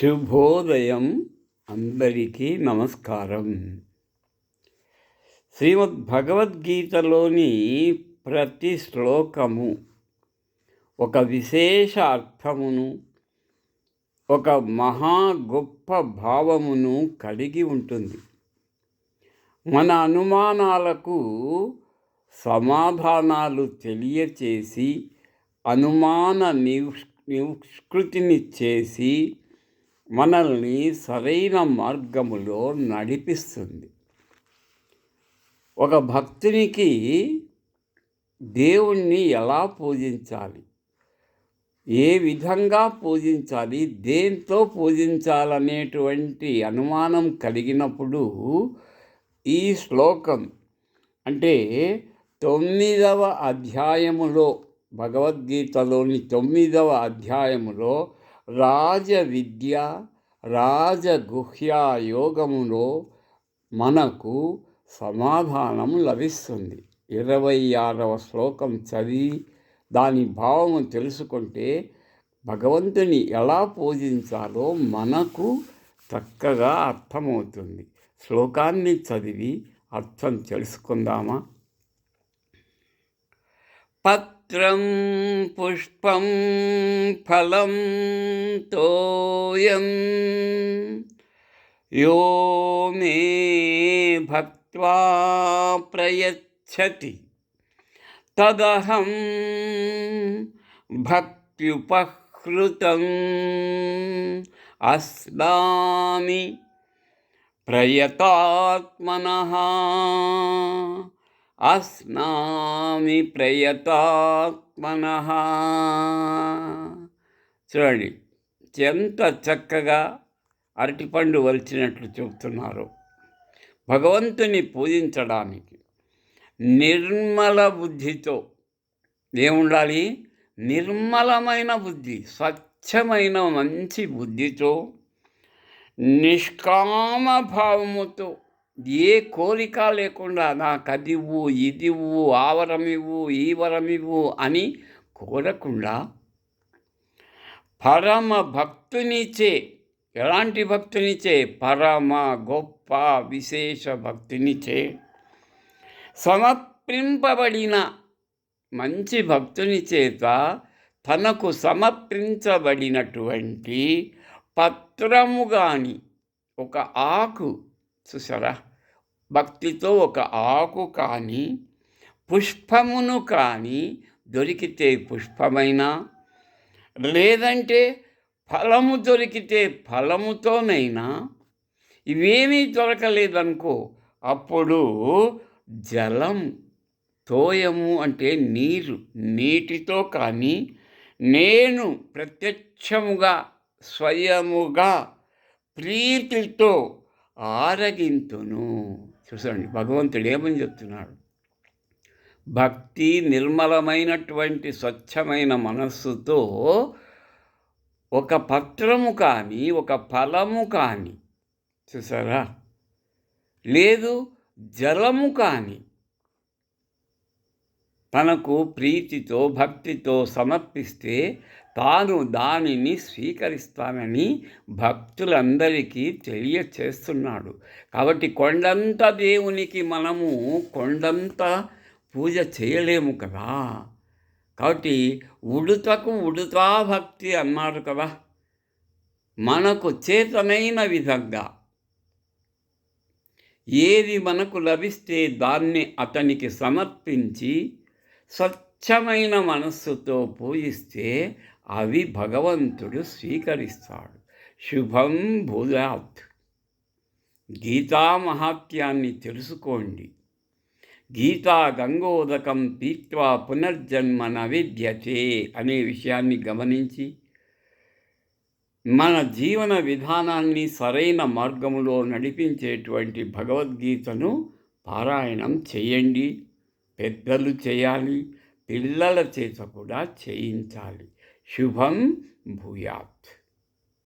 శుభోదయం అందరికీ నమస్కారం. శ్రీమద్ భగవద్గీతలోని ప్రతి శ్లోకము ఒక విశేష అర్థమును ఒక మహా గొప్ప భావమును కలిగి ఉంటుంది. మన అనుమానాలకు సమాధానాలు తెలియచేసి అనుమాన నిష్ నిష్కృతిని చేసి మనల్ని సరైన మార్గములో నడిపిస్తుంది. ఒక భక్తునికి దేవుణ్ణి ఎలా పూజించాలి? ఏ విధంగా పూజించాలి? దేంతో పూజించాలనేటువంటి అనుమానం కలిగినప్పుడు ఈ శ్లోకం అంటే తొమ్మిదవ అధ్యాయములో భగవద్గీతలోని తొమ్మిదవ అధ్యాయములో రాజ విద్య రాజగుహ్య యోగములో మనకు సమాధానం లభిస్తుంది. ఇరవై ఆరవ శ్లోకం చదివి దాని భావము తెలుసుకుంటే భగవంతుని ఎలా పూజించాలో మనకు చక్కగా అర్థమవుతుంది. శ్లోకాన్ని చదివి అర్థం తెలుసుకుందామా? పత్ पत्रं पुष्पं फलं तोयं यो मे भक्त्वा प्रयच्छति। तदहं भक्त्युपहृतम् अस्मामि प्रयतात्मनः అస్నామి ప్రయతాత్మన. చూడండి ఎంత చక్కగా అరటిపండు వలిచినట్లు చెబుతున్నారు. భగవంతుని పూజించడానికి నిర్మల బుద్ధితో ఏముండాలి? నిర్మలమైన బుద్ధి స్వచ్ఛమైన మంచి బుద్ధితో నిష్కామ భావముతో ఏ కోరిక లేకుండా నాకు అది ఇవ్వు ఇది ఇవ్వు ఆ వరం ఇవ్వు ఈ వరం ఇవ్వు అని కోరకుండా పరమ భక్తునిచే ఎలాంటి భక్తునిచే? పరమ గొప్ప విశేష భక్తునిచే. సమర్పింపబడిన మంచి భక్తుని చేత తనకు సమర్పించబడినటువంటి పత్రము కానీ ఒక ఆకు చూసారా భక్తితో ఒక ఆకు కానీ పుష్పమును కానీ దొరికితే పుష్పమైనా? లేదంటే ఫలము దొరికితే ఫలముతోనైనా? ఇవేమీ దొరకలేదనుకో అప్పుడు జలం తోయము అంటే నీరు నీటితో కానీ నేను ప్రత్యక్షముగా స్వయముగా ప్రీతితో ఆరగింతును. చూసండి భగవంతుడు ఏమని చెప్తున్నాడు? భక్తి నిర్మలమైనటువంటి స్వచ్ఛమైన మనస్సుతో ఒక పత్రము కానీ ఒక ఫలము కానీ చూసారా? లేదు జలము కానీ తనకు ప్రీతితో భక్తితో సమర్పిస్తే తాను దానిని స్వీకరిస్తానని భక్తులందరికీ తెలియచేస్తున్నాడు. కాబట్టి కొండంత దేవునికి మనము కొండంత పూజ చేయలేము కదా. కాబట్టి ఉడుతకు ఉడుతా భక్తి అన్నారు కదా. మనకు చేతనైన విధంగా ఏది మనకు లభిస్తే దాన్ని అతనికి సమర్పించి స్వచ్ఛమైన మనస్సుతో పూజిస్తే అవి భగవంతుడు స్వీకరిస్తాడు. శుభం భూజాత్ గీతా మహాత్యాన్ని తెలుసుకోండి. గీతా గంగోదకం పీత్వా పునర్జన్మ నవిద్యతే అనే విషయాన్ని గమనించి మన జీవన విధానాన్ని సరైన మార్గములో నడిపించేటువంటి భగవద్గీతను పారాయణం చేయండి. పెద్దలు చేయాలి పిల్లల చేత కూడా చేయించాలి. శుభం భూయాత్